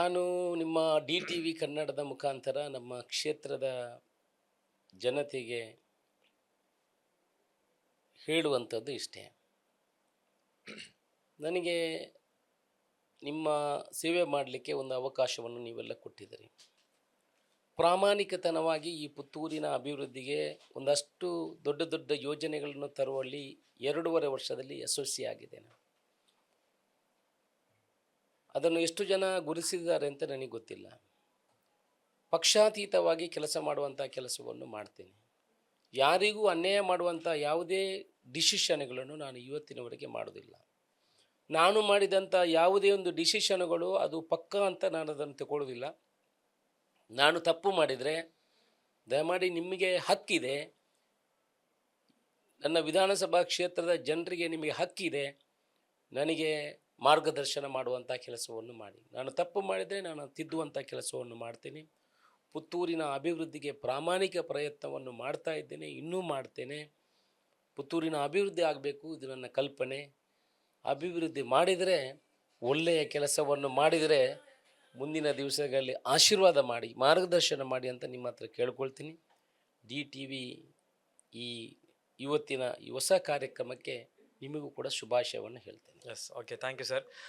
ನಾನು ನಿಮ್ಮ D T V ಕನ್ನಡದ ಮುಖಾಂತರ ನಮ್ಮ ಕ್ಷೇತ್ರದ ಜನತೆಗೆ ಹೇಳುವಂಥದ್ದು ಇಷ್ಟೇ. ನನಗೆ ನಿಮ್ಮ ಸೇವೆ ಮಾಡಲಿಕ್ಕೆ ಒಂದು ಅವಕಾಶವನ್ನು ನೀವೆಲ್ಲ ಕೊಟ್ಟಿದ್ದೀರಿ. ಪ್ರಾಮಾಣಿಕತನವಾಗಿ ಈ ಪುತ್ತೂರಿನ ಅಭಿವೃದ್ಧಿಗೆ ಒಂದಷ್ಟು ದೊಡ್ಡ ದೊಡ್ಡ ಯೋಜನೆಗಳನ್ನು ತರುವಲ್ಲಿ ಎರಡೂವರೆ ವರ್ಷದಲ್ಲಿ ಯಶಸ್ವಿಯಾಗಿದೆ ನಾನು ಅದನ್ನು ಎಷ್ಟು ಜನ ಗುರುಸಿದ್ದಾರೆ ಅಂತ ನನಗೆ ಗೊತ್ತಿಲ್ಲ. ಪಕ್ಷಾತೀತವಾಗಿ ಕೆಲಸ ಮಾಡುವಂಥ ಕೆಲಸವನ್ನು ಮಾಡ್ತೇನೆ. ಯಾರಿಗೂ ಅನ್ಯಾಯ ಮಾಡುವಂಥ ಯಾವುದೇ ಡಿಸಿಷನ್ಗಳನ್ನು ನಾನು ಇವತ್ತಿನವರೆಗೆ ಮಾಡೋದಿಲ್ಲ ನಾನು ಮಾಡಿದಂಥ ಯಾವುದೇ ಒಂದು ಡಿಸಿಷನ್ಗಳು ಅದು ಪಕ್ಕ ಅಂತ ನಾನು ಅದನ್ನು ತಗೊಳ್ಳೋದಿಲ್ಲ ನಾನು ತಪ್ಪು ಮಾಡಿದರೆ, ದಯಮಾಡಿ ನಿಮಗೆ ಹಕ್ಕಿದೆ. ನನ್ನ ವಿಧಾನಸಭಾ ಕ್ಷೇತ್ರದ ಜನರಿಗೆ ನಿಮಗೆ ಹಕ್ಕಿದೆ. ನನಗೆ ಮಾರ್ಗದರ್ಶನ ಮಾಡುವಂಥ ಕೆಲಸವನ್ನು ಮಾಡಿ. ನಾನು ತಪ್ಪು ಮಾಡಿದರೆ ನಾನು ತಿದ್ದುವಂಥ ಕೆಲಸವನ್ನು ಮಾಡ್ತೀನಿ. ಪುತ್ತೂರಿನ ಅಭಿವೃದ್ಧಿಗೆ ಪ್ರಾಮಾಣಿಕ ಪ್ರಯತ್ನವನ್ನು ಮಾಡ್ತಾ ಇದ್ದೇನೆ, ಇನ್ನೂ ಮಾಡ್ತೇನೆ. ಪುತ್ತೂರಿನ ಅಭಿವೃದ್ಧಿ ಆಗಬೇಕು, ಇದು ನನ್ನ ಕಲ್ಪನೆ. ಅಭಿವೃದ್ಧಿ ಮಾಡಿದರೆ, ಒಳ್ಳೆಯ ಕೆಲಸವನ್ನು ಮಾಡಿದರೆ ಮುಂದಿನ ದಿವಸಗಳಲ್ಲಿ ಆಶೀರ್ವಾದ ಮಾಡಿ, ಮಾರ್ಗದರ್ಶನ ಮಾಡಿ ಅಂತ ನಿಮ್ಮ ಹತ್ರ ಕೇಳ್ಕೊಳ್ತೀನಿ. ಡಿ ಟಿ ವಿ ಈ ಇವತ್ತಿನ ಹೊಸ ಕಾರ್ಯಕ್ರಮಕ್ಕೆ ನಿಮಗೂ ಕೂಡ ಶುಭಾಶಯವನ್ನು ಹೇಳ್ತೇನೆ. Yes okay thank you sir